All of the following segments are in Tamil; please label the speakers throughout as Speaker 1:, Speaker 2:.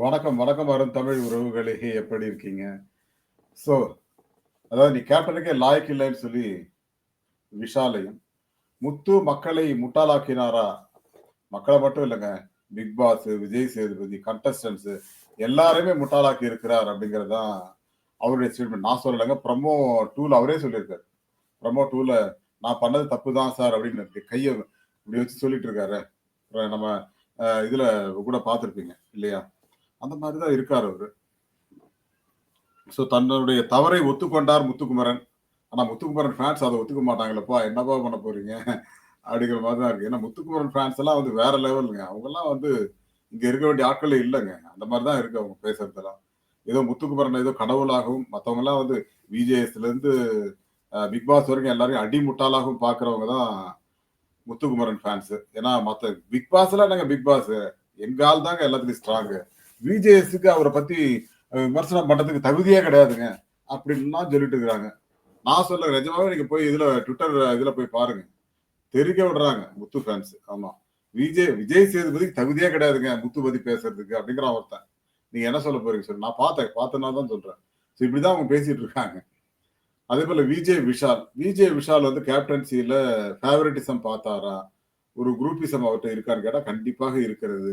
Speaker 1: வணக்கம், வணக்கம் வரும் தமிழ் உறவுகளே! எப்படி இருக்கீங்க? ஸோ, அதாவது நீ கேப்டனுக்கே லாய்க்கு இல்லைன்னு சொல்லி விஷாலையும், முத்து மக்களை முட்டாளாக்கினாரா? மக்களை மட்டும் இல்லைங்க big boss, Vijay Sethupathi, contestants எல்லாருமே முட்டாளாக்கி இருக்கிறார் அப்படிங்கிறது தான் அவருடைய ஸ்டேட்மெண்ட். நான் சொல்லலைங்க ப்ரமோ டூல அவரே சொல்லியிருக்காரு. ப்ரமோ டூல நான் பண்ணது தப்பு தான் சார் அப்படின்னு கையை இப்படி வச்சு சொல்லிட்டு இருக்காரு. நம்ம இதுல கூட பார்த்துருப்பீங்க இல்லையா? அந்த மாதிரி தான் இருக்கார் அவர் ஸோ தன்னுடைய தவறை ஒத்துக்கொண்டார் முத்துக்குமரன். ஆனால் முத்துக்குமரன் ஃபேன்ஸ் அதை ஒத்துக்க மாட்டாங்களேப்பா! என்னப்பா பண்ண போறீங்க? அப்படிங்கிற மாதிரி தான் இருக்கு. ஏன்னா முத்துக்குமரன் ஃபேன்ஸ் எல்லாம் வந்து வேற லெவலுங்க. அவங்கெல்லாம் வந்து இங்கே இருக்க வேண்டிய ஆட்களே இல்லைங்க அந்த மாதிரி தான் இருக்கு அவங்க பேசுறதெல்லாம். ஏதோ முத்துக்குமரன் ஏதோ கடவுளாகவும், மத்தவங்கலாம் வந்து விஜேஎஸ்லேருந்து பிக் பாஸ் வரைக்கும் எல்லாரையும் அடிமுட்டாளாகவும் பார்க்குறவங்க தான் முத்துக்குமரன் ஃபேன்ஸு ஏன்னா மற்ற பிக் பாஸ்லாம் என்னங்க பிக் பாஸ். எங்க ஆள் தாங்க எல்லாத்துலேயும் ஸ்ட்ராங்கு விஜேஎஸ்க்கு அவரை பத்தி விமர்சனம் பண்றதுக்கு தகுதியே கிடையாதுங்க. அப்படின்லாம் சொல்லிட்டு இருக்கிறாங்க. நான் சொல்ல நிஜமாவே நீங்க போய் இதுல ட்விட்டர் இதுல போய் பாருங்க. தெரிவிக்க விடுறாங்க முத்து ஃபேன்ஸ். ஆமா. விஜய் விஜய் சேதுபதிக்கு தகுதியே கிடையாதுங்க முத்து பத்தி பேசுறதுக்கு அப்படிங்கிற ஒருத்தன். நீங்க என்ன சொல்ல போறீங்க சார் நான் பார்த்தேன். பார்த்தனா தான் சொல்றேன். ஸோ இப்படிதான் அவங்க பேசிட்டு இருக்காங்க. அதே போல விஜய் விஷால். விஜய் விஷால் வந்து கேப்டன்சியில ஃபேவரட்டிசம் பார்த்தாரா? ஒரு குரூப்பிசம் அவர்கிட்ட இருக்கான்னு கேட்டால் கண்டிப்பாக இருக்கிறது.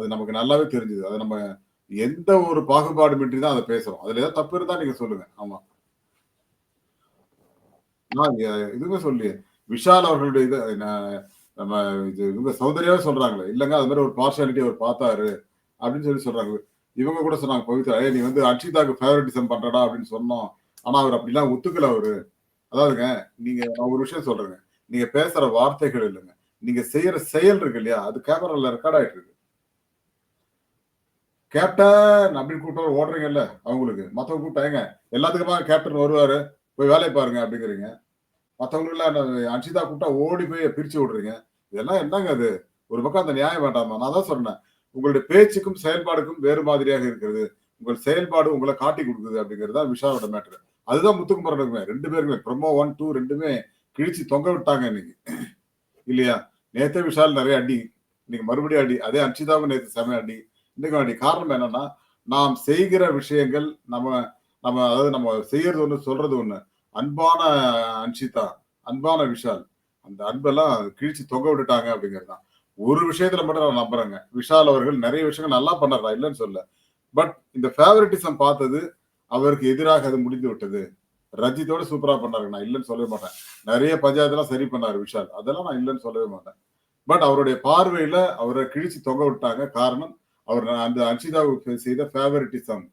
Speaker 1: அது நமக்கு நல்லாவே தெரிஞ்சது. அது நம்ம எந்த ஒரு பாகுபாடுமின்றி தான் அதை பேசுறோம். அதுல ஏதாவது தப்பு இருந்தா நீங்க சொல்லுங்க. ஆமா. நான் இதுவுமே எதுவுமே விஷால் அவர்களுடைய இது நம்ம இது இவங்க சௌந்தர்யாவே சொல்றாங்களே. இல்லங்க அது மாதிரி ஒரு பார்ஷியாலிட்டி அவர் பார்த்தாரு. அப்படின்னு சொல்லி சொல்றாங்க. இவங்க கூட சொன்னாங்க பவித்ரா. ஏ நீ வந்து அக்ஷிதாக்கு ஃபேவரட்டிசம் பண்றடா" அப்படின்னு சொன்னோம். ஆனா அவர் அப்படிலாம் ஒத்துக்கல அவரு. அதாவதுங்க நீங்க நான் ஒரு விஷயம் சொல்றேங்க. நீங்க பேசுற வார்த்தைகள் இல்லைங்க நீங்க செய்யற செயல் இருக்கு இல்லையா? அது கேமரால ரெக்கார்ட் ஆயிட்டு இருக்கு. கேப்டன் அப்படின்னு கூப்பிட்டா ஓடுறீங்கல்ல அவங்களுக்கு. மற்றவங்க கூப்பிட்டா ஏங்க எல்லாத்துக்குமா கேப்டன் வருவாரு. போய் வேலையை பாருங்க அப்படிங்கிறீங்க. மற்றவங்களுக்குலாம் என்ன கூப்பிட்டா ஓடி போய் பிரிச்சு விடுறீங்க. இதெல்லாம் என்னங்க அது? ஒரு பக்கம் அந்த நியாயம் வேண்டாமா? நான் தான் சொன்னேன். உங்களுடைய பேச்சுக்கும், செயல்பாடுக்கும் வேறு மாதிரியாக இருக்கிறது. உங்கள் செயல்பாடு உங்களை காட்டி கொடுக்குது அப்படிங்கிறது தான் விஷாவோட மேட்ரு அதுதான் முத்துக்குமரனுக்குமே ரெண்டு பேருமே ப்ரமோ 1, 2 2மே கிழிச்சு தொங்க விட்டாங்க இன்னைக்கு. இல்லையா? நேத்தே விஷால் நிறைய அடி. இன்னைக்கு மறுபடியும் அடி. அதே அர்ஷிதாவும் நேற்று செம அடி. இன்னைக்கு காரணம் என்னன்னா, நாம் செய்கிற விஷயங்கள் நம்ம நம்ம அதாவது நம்ம செய்யறது ஒண்ணு, சொல்றது ஒண்ணு. அன்பான அன்ஷிதா, அன்பான விஷால். அந்த அன்பெல்லாம் கிழிச்சு தொங்க விட்டுட்டாங்க அப்படிங்கிறது தான். ஒரு விஷயத்துல மட்டும் நான் நம்புறேங்க. விஷால் அவர்கள் நிறைய விஷயங்கள் நல்லா பண்ணறா இல்லைன்னு சொல்ல பட் இந்த ஃபேவரட்டிசம் பார்த்தது அவருக்கு எதிராக அது முடிந்து விட்டது. ரஞ்சித்தோட சூப்பரா பண்ணாரு. நான் இல்லைன்னு சொல்லவே மாட்டேன். நிறைய பஞ்சாயத்தெல்லாம் சரி பண்ணாரு விஷால். அதெல்லாம் நான் இல்லைன்னு சொல்லவே மாட்டேன். பட் அவருடைய பார்வையில அவரை கிழிச்சு தொங்க விட்டாங்க. காரணம் அவர் அந்த அன்ஷிதாவுக்கு செய்த ஃபேவரட்டிசம்.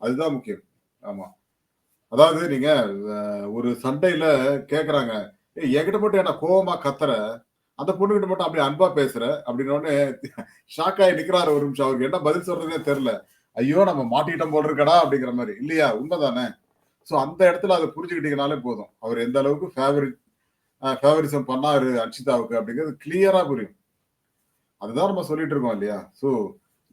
Speaker 1: அதுதான் முக்கியம். ஆமா. அதாவது நீங்க ஒரு சண்டையில கேக்குறாங்க "ஏய் என்கிட்ட மட்டும் என்ன கோவமா கத்துற? அந்த பொண்ணுகிட்ட மட்டும் அப்படி அன்பா பேசுற?" அப்படின்னு ஷாக் ஆகி நிக்கிறாரு ஒரு நிமிஷம். அவருக்கு என்ன பதில் சொல்றதே தெரியல. ஐயோ! நம்ம மாட்டிக்கிட்டோம் போல் இருக்கடா அப்படிங்கிற மாதிரி இல்லையா? உண்மைதானே ஸோ அந்த இடத்துல அதை புரிஞ்சுக்கிட்டீங்கனாலே போதும். அவர் எந்த அளவுக்கு ஃபேவரிட் ஃபேவரிசம் பண்ணாரு அர்ஷிதாவுக்கு அப்படிங்கிறது கிளியரா புரியும். அதுதான் நம்ம சொல்லிட்டு இருக்கோம் இல்லையா? ஸோ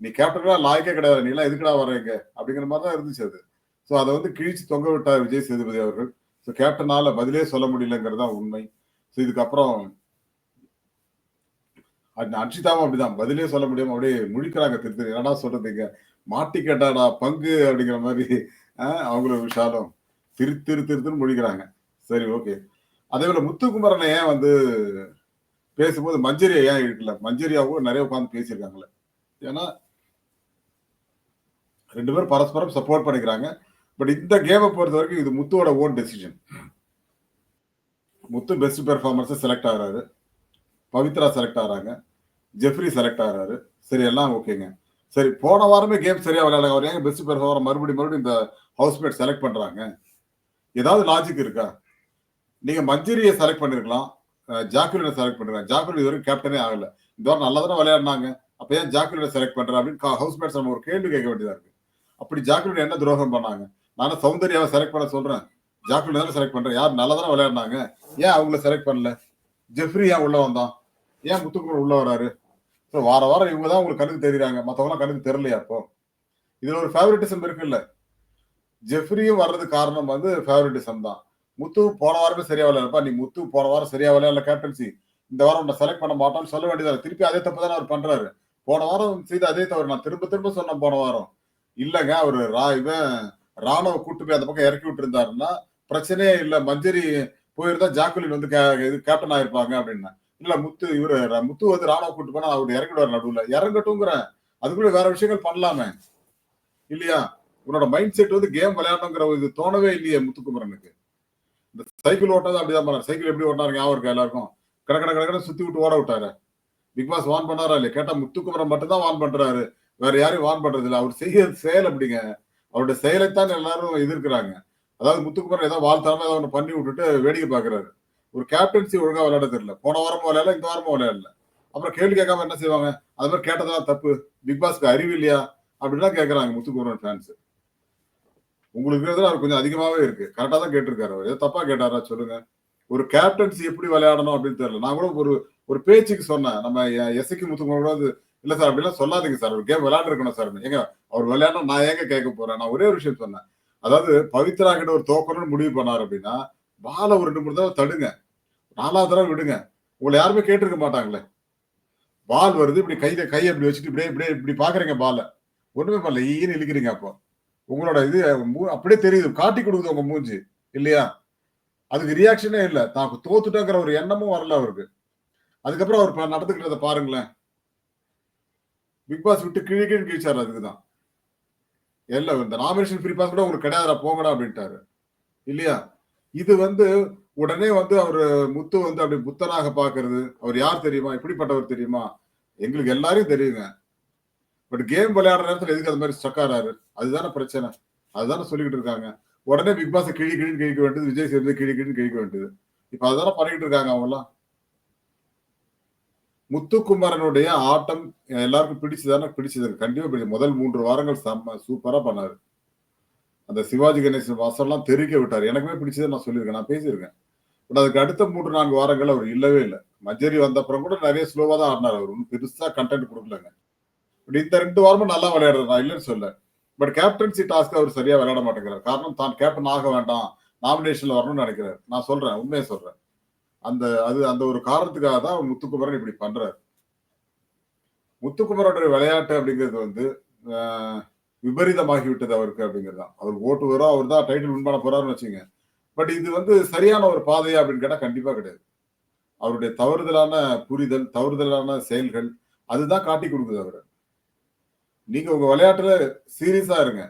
Speaker 1: நீ கேப்டனா லாய்க்கே கிடையாது. நீ எதுக்குடா எதுக்கடா இங்க? அப்படிங்கிற மாதிரி தான் இருந்துச்சு அது. ஸோ அதை வந்து கிழிச்சு தொங்க விட்டார் விஜய் சேதுபதி அவர்கள். ஸோ கேப்டனால பதிலே சொல்ல முடியலங்கிறது தான் உண்மை. ஸோ இதுக்கப்புறம் அந்த அப்படிதான். பதிலே சொல்ல முடியாம அப்படியே முழிக்கிறாங்க திரு திரு. என்னடா சொல்றதுங்க? மாட்டி கேட்டாடா பங்கு அப்படிங்கிற மாதிரி அவங்கள விஷாலம் விஷாலும் திரு திரு திருன்னு முழிக்கிறாங்க. சரி ஓகே. அதே போல முத்துக்குமரனை ஏன் வந்து பேசும்போது மஞ்சரியா ஏன் இருக்குல்ல மஞ்சரியாவும் நிறைய உட்காந்து பேசியிருக்காங்களே ஏன்னா ரெண்டு பேரும் பரஸ்பரம் சப்போர்ட் பண்ணிக்கிறாங்க. பட் இந்த கேமை பொறுத்த வரைக்கும் இது முத்துவோட ஓன் டெசிஷன். முத்து பெஸ்ட் பெர்ஃபார்மர்ஸா செலக்ட் ஆகிறாரு பவித்ரா செலக்ட் ஆகிறாங்க ஜெஃப்ரி செலக்ட் ஆகிறாரு சரி எல்லாம் ஓகேங்க. சரி போன வாரமே கேம் சரியா விளையாட அவர் ஏங்க பெஸ்ட் பெர்ஃபார்மர் மறுபடியும் மறுபடியும் இந்த ஹவுஸ்மேட் செலக்ட் பண்றாங்க? ஏதாவது லாஜிக் இருக்கா? நீங்க மஞ்சரியை செலக்ட் பண்ணியிருக்கலாம். ஜாக்குலினை செலக்ட் செலக்ட் பண்ணிருக்கலாம். ஜாக்குலின் இதுவரைக்கும் கேப்டனே ஆகல. இந்த வாரம் நல்லா தானே விளையாடுனாங்க. அப்ப ஏன் ஜாக்குலினை செலக்ட் பண்ற? அப்படின்னு ஹவுஸ்மேட்ஸ் நம்ம ஒரு கேள்வி கேட்க வேண்டியதா இருக்கு. அப்படி ஜாக்குலின் என்ன துரோகம் பண்ணாங்க? நானும் சௌந்தர்யாவை செலக்ட் பண்ண சொல்றேன். ஜாக்குலின் தானே செலக்ட் பண்றேன். யார் நல்லா தானே விளையாடுனாங்க. ஏன் அவங்கள செலக்ட் பண்ணல? ஜெஃப்ரி ஏன் உள்ள வந்தான்? ஏன் முத்துக்குமரன் உள்ள வராரு? ஸோ வார வாரம் இவங்க தான் உங்களுக்கு கண்ணுக்கு தெரியுறாங்க. மற்றவங்களாம் கணக்கு தெரியலையா அப்போ? இதுல ஒரு ஃபேவரட்டிசம் இருக்குல்ல. ஜெஃப்ரியும் வர்றதுக்கு காரணம் வந்து ஃபேவரட்டிசம் தான். முத்து போன வாரமே சரியா விளையாடுப்பா நீ முத்து போன வாரம் சரியா விளையாடல கேப்டன்சி. இந்த வாரம் உன்னை செலக்ட் பண்ண மாட்டோம்னு சொல்ல வேண்டியதாக திருப்பி அதே தப்பு தானே அவர் பண்றாரு. போன வாரம் செய்த அதே தவறு நான் திரும்ப திரும்ப சொன்னேன் போன வாரம் இல்லைங்க அவர் ரா இவன் ராணுவ கூட்டு போய் அந்த பக்கம் இறக்கி விட்டுருந்தாருன்னா பிரச்சனையே இல்லை. மஞ்சரி போயிருந்தா ஜாக்குலின் வந்து கே- இது கேப்டன் ஆயிருப்பாங்க அப்படின்னா. இல்ல முத்து இவர் முத்து வந்து ராணுவ கூட்டு போனா அவர் இறங்கிடுவார் நடுவில். இறங்கட்டும்ங்கிறேன். அதுக்குள்ள வேற விஷயங்கள் பண்ணலாமே. இல்லையா? உன்னோட மைண்ட் செட் வந்து கேம் விளையாடணுங்கிற இது தோணவே இல்லையே முத்துக்குமரனுக்கு. இந்த சைக்கிள் ஓட்டது அப்படிதான் பண்ணாரு. சைக்கிள் எப்படி ஓட்டினாரு ஞாபகம் இருக்கா எல்லாருக்கும்? கட கட சுத்தி விட்டு ஓட விட்டாரு. பிக் பாஸ் வான் பண்ணாரா இல்லையா? கேட்டா முத்துக்குமரன் மட்டும் தான் வான் பண்றாரு. வேற யாரும் வான் பண்றது இல்லை. அவர் செய்ய செயல் அப்படிங்க. அவருடைய செயலைத்தான் எல்லாரும் எதிர்க்கிறாங்க. அதாவது முத்துக்குமார் ஏதோ வாழ்த்தாம ஏதாவது ஒன்று பண்ணி விட்டுட்டு வேடிக்கை பாக்குறாரு. ஒரு கேப்டன்சி ஒழுங்கா விளையாட தெரியல போன வாரமும் விளையாடல இந்த வாரமும் விளையாடல. அப்புறம் கேள்வி கேட்காம என்ன செய்வாங்க? அது மாதிரி கேட்டதெல்லாம் தப்பு. பிக் பாஸ்க்கு அறிவு இல்லையா? அப்படின்லாம் கேட்கறாங்க முத்துக்குமரன் ஃபேன்ஸ் உங்களுக்கு இருக்கிறதுல அவர் கொஞ்சம் அதிகமாவே இருக்கு. கரெக்டா தான் கேட்டிருக்காரு அவர். ஏதோ தப்பா கேட்டாரா சொல்லுங்க. ஒரு கேப்டன்சி எப்படி விளையாடணும் அப்படின்னு தெரியல. நான் கூட ஒரு ஒரு பேச்சுக்கு சொன்னேன். நம்ம எஸ்ஐக்கு முத்துக்குமரன் கூட இல்ல சார் அப்படிலாம் சொல்லாதீங்க சார். ஒரு கேம் விளையாண்டுருக்கணும் சார். ஏங்க அவர் விளையாடணும். நான் ஏங்க கேட்க போறேன்? நான் ஒரே ஒரு விஷயம் சொன்னேன். அதாவது பவித்ரா கிட்ட ஒரு தோக்கணும்னு முடிவு பண்ணார் அப்படின்னா பாலை ஒரு ரெண்டு மூணு தடவை தடுங்க. நாலாவது தடவை விடுங்க. உங்களை யாருமே கேட்டிருக்க மாட்டாங்களே. பால் வருது இப்படி கையில கையை இப்படி வச்சுட்டு இப்படியே இப்படியே இப்படி பாக்குறீங்க பாலை ஒண்ணுமே பண்ணல. ஈன்னு இழுக்கிறீங்க அப்போ. உங்களோட இது மூ- அப்படியே தெரியுது. காட்டி கொடுக்குது உங்க மூஞ்சி. இல்லையா? அதுக்கு ரியாக்ஷனே இல்லை. தான் தோத்துட்டோங்கிற ஒரு எண்ணமும் வரல அவருக்கு. அதுக்கப்புறம் அவர் ப- நடந்துக்கிட்டதை பாருங்களேன். பிக் பாஸ் விட்டு கிழி கிழி கிழிச்சாரு அதுக்குதான். இல்ல இந்த நாமினேஷன் ஃப்ரீ பாஸ் கூட உங்களுக்கு கிடையாதுடா போங்கடா அப்படின்ட்டாரு. இல்லையா? இது வந்து உடனே வந்து அவர் முத்து வந்து அப்படி புத்தனாக பாக்குறது அவர் யார் தெரியுமா? இப்படிப்பட்டவர் தெரியுமா? எங்களுக்கு எல்லாரையும் தெரியுங்க. பட் கேம் விளையாடுற நேரத்துல எதுக்கு அது மாதிரி ஸ்டக் ஆறாரு? அதுதானே பிரச்சனை. அதுதானே சொல்லிக்கிட்டு இருக்காங்க. உடனே பிக் பாஸ் கிழி கிழி கிழிக்க வேண்டியது விஜய் சேர்ந்து கிழி கிழி கிழிக்க வேண்டியது. இப்ப அதுதானே பண்ணிக்கிட்டு இருக்காங்க அவங்களாம் முத்துக்குமாரனுடைய ஆட்டம் எல்லாருக்கும் பிடிச்சதானே பிடிச்சது. கண்டிப்பா பிடிச்சது. முதல் மூன்று வாரங்கள் செம்ம சூப்பரா பண்ணாரு. அந்த சிவாஜி கணேசன் வாசல்லாம் தெரிவிக்க விட்டார். எனக்குமே பிடிச்சதை நான் சொல்லியிருக்கேன். நான் பேசியிருக்கேன். பட் அதுக்கு அடுத்த மூன்று நான்கு வாரங்கள் அவர் இல்லவே இல்லை. மஞ்சரி வந்த அப்புறம் கூட நிறைய ஸ்லோவா தான் ஆடினார் அவர். ஒன்றும் பெருசா கண்டென்ட் கொடுக்கலங்க. பட் இந்த ரெண்டு வாரமும் நல்லா விளையாடுறாரு. நான் இல்லைன்னு சொல்ல பட் கேப்டன்சி டாஸ்க் அவர் சரியா விளையாட மாட்டேங்கிறார். காரணம் தான் கேப்டன் ஆக வேண்டாம். நாமினேஷன்ல வரணும்னு நினைக்கிறார். நான் சொல்றேன். உண்மையை சொல்றேன். அந்த அது அந்த ஒரு காரணத்துக்காக தான் முத்துக்குமரன் இப்படி பண்றாரு. முத்துக்குமரனுடைய விளையாட்டு அப்படிங்கிறது வந்து விபரீதமாகிவிட்டது விபரீதமாகி விட்டது அவருக்கு அப்படிங்கிறது தான். அவர் ஓட்டு வரும் அவர் தான் டைட்டில் வின் பண்ண போறாருன்னு வச்சுங்க பட் இது வந்து சரியான ஒரு பாதையா அப்படின்னு கேட்டால் கண்டிப்பா கிடையாது. அவருடைய தவறுதலான புரிதல் தவறுதலான செயல்கள் அதுதான் காட்டி கொடுக்குது அவர். நீங்க உங்க விளையாட்டுல சீரியஸா இருங்க.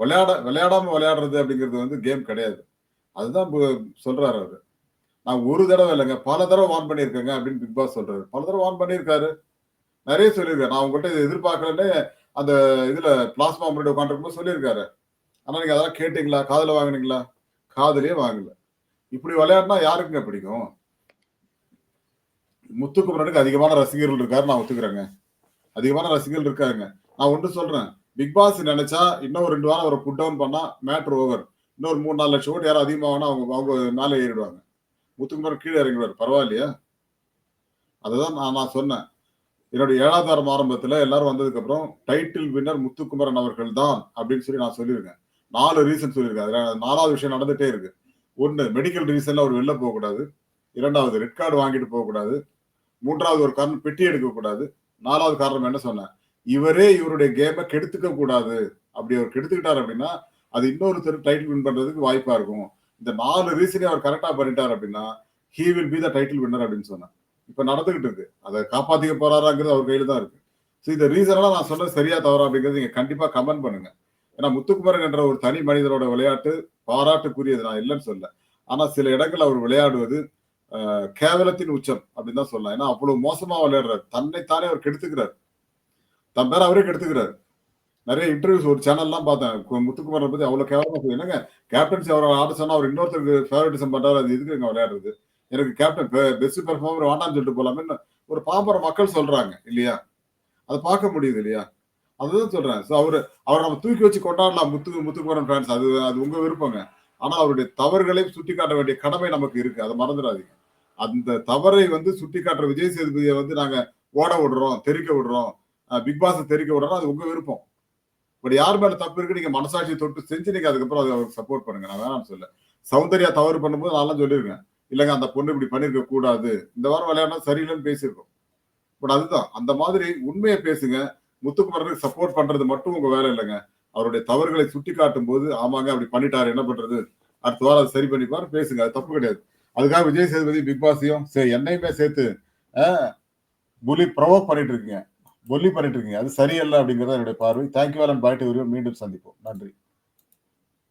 Speaker 1: விளையாட விளையாடாம விளையாடுறது அப்படிங்கிறது வந்து கேம் கிடையாது. அதுதான் சொல்றாரு அவரு. நான் ஒரு தடவை இல்லைங்க பல தடவை வார்ன் பண்ணியிருக்கேங்க அப்படின்னு பிக் பாஸ் சொல்றாரு. பல தடவை வார்ன் பண்ணியிருக்காரு. நிறைய சொல்லியிருக்காரு. நான் உங்கள்கிட்ட இதை எதிர்பார்க்கலன்னு அந்த இதுல பிளாஸ்மா முன்னாடி உட்காந்துருக்கும்போது சொல்லியிருக்காரு. ஆனா நீங்க அதெல்லாம் கேட்டீங்களா? காதல வாங்கினீங்களா? காதலே வாங்கல. இப்படி விளையாடினா யாருக்குங்க பிடிக்கும்? முத்துக்குமரனுக்கு அதிகமான ரசிகர்கள் இருக்காரு நான் ஒத்துக்கிறேங்க. அதிகமான ரசிகர்கள் இருக்காருங்க. நான் ஒன்று சொல்றேன். பிக் பாஸ் நினைச்சா இன்னும் ஒரு ரெண்டு வாரம் அவரை புட் டவுன் பண்ணா மேட்ரு ஓவர் இன்னொரு மூணு நாலு லட்சம் ஓட்டு யாரும் அதிகமாகனா அவங்க அவங்க மேலே ஏறிடுவாங்க. முத்துக்குமரன் கீழே இறங்கிடுவார் பரவாயில்லையா? அதுதான் நான் நான் சொன்னேன். என்னுடைய ஏழாவது வாரம் ஆரம்பத்துல எல்லாரும் வந்ததுக்கு அப்புறம் டைட்டில் வின்னர் முத்துக்குமரன் அவர்கள் தான் அப்படின்னு சொல்லி நான் சொல்லியிருக்கேன். நாலு ரீசன் சொல்லியிருக்கேன். அதில் நாலாவது விஷயம் நடந்துட்டே இருக்கு. ஒன்று மெடிக்கல் ரீசன்ல அவர் வெளில போகக்கூடாது. இரண்டாவது ரெட் கார்டு வாங்கிட்டு போகக்கூடாது. மூன்றாவது ஒரு காரணம் பெட்டி எடுக்கக்கூடாது. நாலாவது காரணம் என்ன சொன்னேன்? இவரே இவருடைய கேமை கெடுத்துக்க கூடாது. அப்படி அவர் கெடுத்துக்கிட்டார் அப்படின்னா அது இன்னொருத்தர் டைட்டில் வின் பண்றதுக்கு வாய்ப்பா இருக்கும். இந்த நாலு ரீசனையும் அவர் கரெக்டா பண்ணிட்டார் அப்படின்னா he will be the title winner அப்படின்னு சொன்னேன் இப்ப நடந்துகிட்டு இருக்கு. அதை காப்பாத்திக்க போறாராங்கிறது அவர் கையில தான் இருக்கு. ஸோ இந்த ரீசனெல்லாம் நான் சொன்னது சரியா தவறா அப்படிங்கிறது நீங்க கண்டிப்பா கமெண்ட் பண்ணுங்க. ஏன்னா முத்துக்குமரன் என்ற ஒரு தனி மனிதரோட விளையாட்டு பாராட்டுக்குரியது நான் இல்லைன்னு சொல்ல ஆனா சில இடங்கள் அவர் விளையாடுவது கேவலத்தின் உச்சம் அப்படின்னு தான் சொல்லலாம். ஏன்னா அவ்வளவு மோசமா விளையாடுறாரு. தன்னைத்தானே அவர் கெடுத்துக்கிறார். தன் பேர் அவரே கெடுத்துக்கிறார். நிறைய இன்டர்வியூஸ் ஒரு சேனல்லாம் பார்த்தேன். முத்துக்குமாரை முத்துக்குமரனை பத்தி அவ்வளவு கேவலமா சொல்லி என்னங்க? கேப்டன்சி அவர் ஆட சொன்னா அவர் இன்னொருத்தருக்கு ஃபேவரட்டிசம் பண்றாரு. அது எதுக்கு விளையாடுறது? எனக்கு கேப்டன் பெஸ்ட் பெர்ஃபார்மர் வேண்டாம்னு சொல்லிட்டு போலாமேன்னு ஒரு பாம்பர மக்கள் சொல்றாங்க இல்லையா? அதை பார்க்க முடியுது இல்லையா? அதுதான் சொல்றேன். ஸோ அவர் அவரை நம்ம தூக்கி வச்சு கொண்டாடலாம் முத்து முத்துக்குமரன் ஃபேன்ஸ் அது அது உங்க விருப்பங்க. ஆனா அவருடைய தவறுகளை சுட்டி காட்ட வேண்டிய கடமை நமக்கு இருக்கு. அதை மறந்துடாதீங்க. அந்த தவறை வந்து சுட்டி காட்டுற விஜய் சேதுபதியை வந்து நாங்க ஓட விடுறோம் தெரிக்க விடுறோம். பிக் பாஸ் தெரிக்க விடுறோம் அது உங்க விருப்பம். பட் யார் மேல தப்பு இருக்கு நீங்க மனசாட்சி தொட்டு செஞ்சு நீங்க அதுக்கப்புறம் அதை அவருக்கு சப்போர்ட் பண்ணுங்க. நான் வேணாம்னு சொல்ல சௌந்தர்யா தவறு பண்ணும்போது நான்லாம் சொல்லியிருக்கேன். இல்லைங்க அந்த பொண்ணு இப்படி பண்ணிருக்க கூடாது. இந்த வாரம் விளையாடினா சரியில்லைன்னு பேசியிருக்கோம். பட் அதுதான் அந்த மாதிரி உண்மையை பேசுங்க. முத்துக்குமரனுக்கு சப்போர்ட் பண்றது மட்டும் உங்க வேலை இல்லைங்க. அவருடைய தவறுகளை சுட்டி காட்டும் போது ஆமாங்க அப்படி பண்ணிட்டாரு என்ன பண்றது? அடுத்த வாரம் அதை சரி பண்ணிப்பாரு பேசுங்க அது தப்பு கிடையாது. அதுக்காக விஜய் சேதுபதி பிக் பாஸையும் சரி என்னையுமே சேர்த்து புலி ப்ரொவோக் பண்ணிட்டு இருக்கீங்க. ஒல்லி பண்ணிட்டு இருக்கீங்க. அது சரியல்ல அப்படிங்கறத என்னுடைய பார்வை. தேங்க்யூ அண்ட் பாய்ட்டு மீண்டும் சந்திப்போம். நன்றி.